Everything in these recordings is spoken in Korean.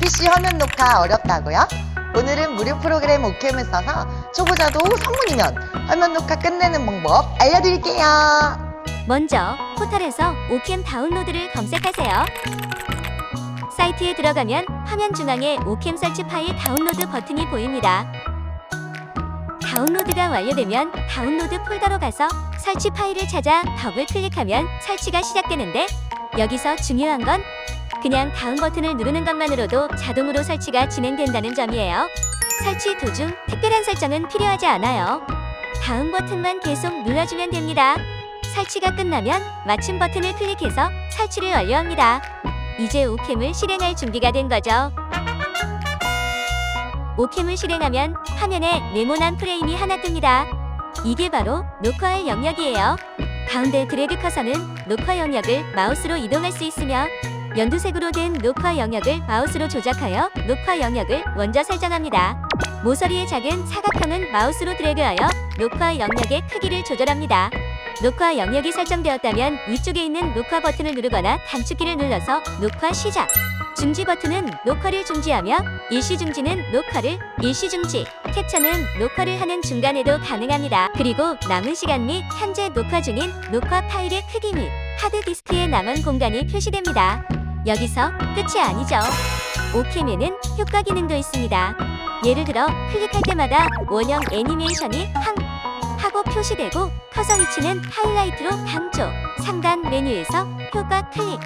PC 화면 녹화 어렵다고요? 오늘은 무료 프로그램 오캠을 써서 초보자도 성문이면 화면 녹화 끝내는 방법 알려드릴게요. 먼저 포털에서 오캠 다운로드를 검색하세요. 사이트에 들어가면 화면 중앙에 오캠 설치 파일 다운로드 버튼이 보입니다. 다운로드가 완료되면 다운로드 폴더로 가서 설치 파일을 찾아 더블 클릭하면 설치가 시작되는데 여기서 중요한 건 그냥 다운 버튼을 누르는 것만으로도 자동으로 설치가 진행된다는 점이에요. 설치 도중 특별한 설정은 필요하지 않아요. 다운 버튼만 계속 눌러주면 됩니다. 설치가 끝나면 마침 버튼을 클릭해서 설치를 완료합니다. 이제 오캠을 실행할 준비가 된 거죠. 오캠을 실행하면 화면에 네모난 프레임이 하나 뜹니다. 이게 바로 녹화할 영역이에요. 가운데 드래그 커서는 녹화 영역을 마우스로 이동할 수 있으며 연두색으로 된 녹화 영역을 마우스로 조작하여 녹화 영역을 먼저 설정합니다. 모서리의 작은 사각형은 마우스로 드래그하여 녹화 영역의 크기를 조절합니다. 녹화 영역이 설정되었다면 위쪽에 있는 녹화 버튼을 누르거나 단축키를 눌러서 녹화 시작. 중지 버튼은 녹화를 중지하며 일시 중지는 녹화를 일시 중지. 캡처는 녹화를 하는 중간에도 가능합니다. 그리고 남은 시간 및 현재 녹화 중인 녹화 파일의 크기 및 하드디스크에 남은 공간이 표시됩니다. 여기서 끝이 아니죠. 오캠에는 효과 기능도 있습니다. 예를 들어 클릭할 때마다 원형 애니메이션이 항 하고 표시되고 커서 위치는 하이라이트로 강조 상단 메뉴에서 효과 클릭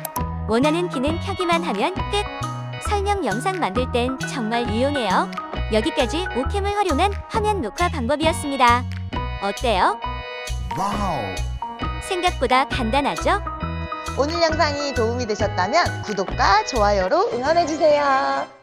원하는 기능 켜기만 하면 끝 설명 영상 만들 땐 정말 유용해요 여기까지 오캠을 활용한 화면 녹화 방법이었습니다 어때요? 와우. 생각보다 간단하죠? 오늘 영상이 도움이 되셨다면 구독과 좋아요로 응원해주세요.